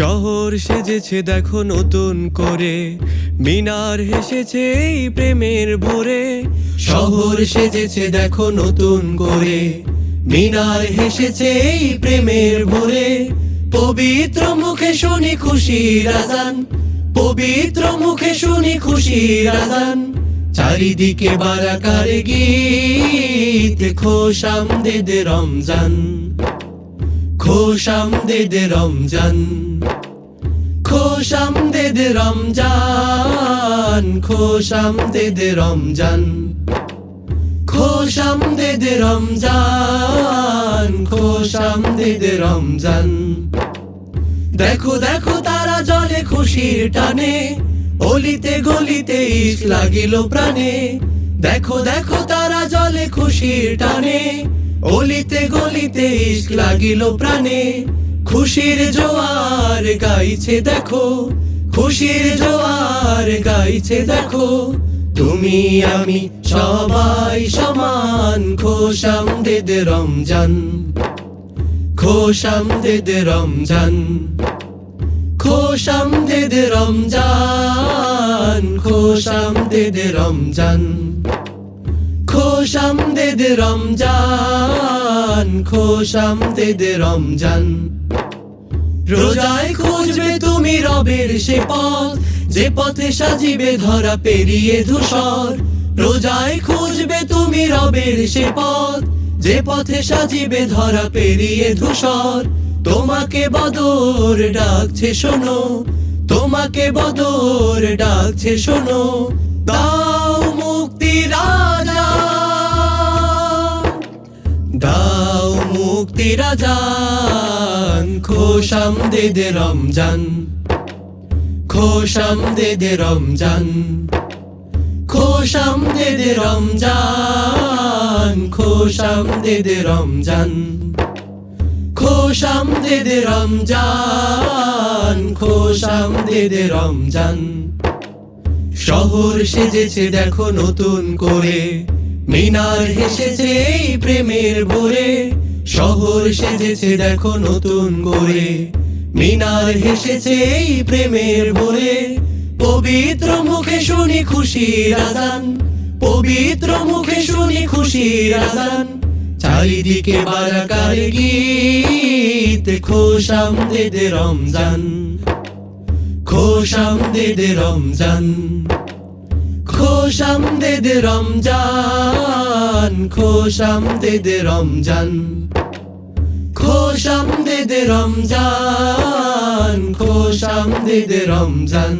শহর সেজেছে দেখো নতুন করে। মিনার হেসেছে এই প্রেমের ভোরে। শহর সেজেছে দেখো নতুন করে। মিনার হেসেছে এই প্রেমের ভোরে। পবিত্র মুখে শুনি খুশি রাজান পবিত্র মুখে শুনি খুশি রাজান চারিদিকে বারাকার গীত খোশাম দে রমজান। খোশাম দে রমজান খোশাম দে রমজান খোশাম দে রমজান খোশাম দে রমজান খোশাম দে রমজান। দেখো দেখো তারা জলে খুশির টানে, অলিতে গলিতে ইস লাগিল প্রাণে। দেখো দেখো তারা জলে খুশির টানে, অলিতে গলিতে ইস লাগিল প্রাণে। খুশির জোয়ার গাইছে দেখো, খুশির জোয়ার গাইছে দেখো। তুমি, আমি সবাই সমান খোশাম দে রমজান খোশাম দে রমজান খোশাম দে রমজান খোশাম দে রমজান। খোশাম দে রমজান, খোশাম দে রমজান। রোজায় খুঁজবে তুমি রবের সে পথ, যে পথে সাজিবে ধরা পেরিয়ে ধূসর। রোজায় খুঁজবে তুমি রবের সে পথ, যে পথে সাজিবে ধরা পেরিয়ে ধূসর। তোমাকে বদর ডাকছে শোনো, তোমাকে বদর ডাকছে শোনো মুক্তি রাজান খোশাম দে দে রমজান, খোশাম দে দে রমজান, খোশাম দে দে রমজান, খোশাম দে দে রমজান, খোশাম দে দে রমজান, খোশাম দে দে রমজান। শহর সেজেছে দেখো নতুন করে, মিনার হেসেছে এই প্রেমের ভোরে শহর সেজেছে দেখো নতুন করে। মিনার হেসেছে এই প্রেমের ভোরে। পবিত্র মুখে শুনি খুশি আজান। পবিত্র মুখে শুনি খুশির আজান। চারিদিকে বারাকার গীত খোশাম দে রমজান। খোশাম দে দে রমজান। খোশাম দে দে রমজান খোশাম দে দে রমজান। খোশাম দে দে রমজান খোশাম দে দে রমজান।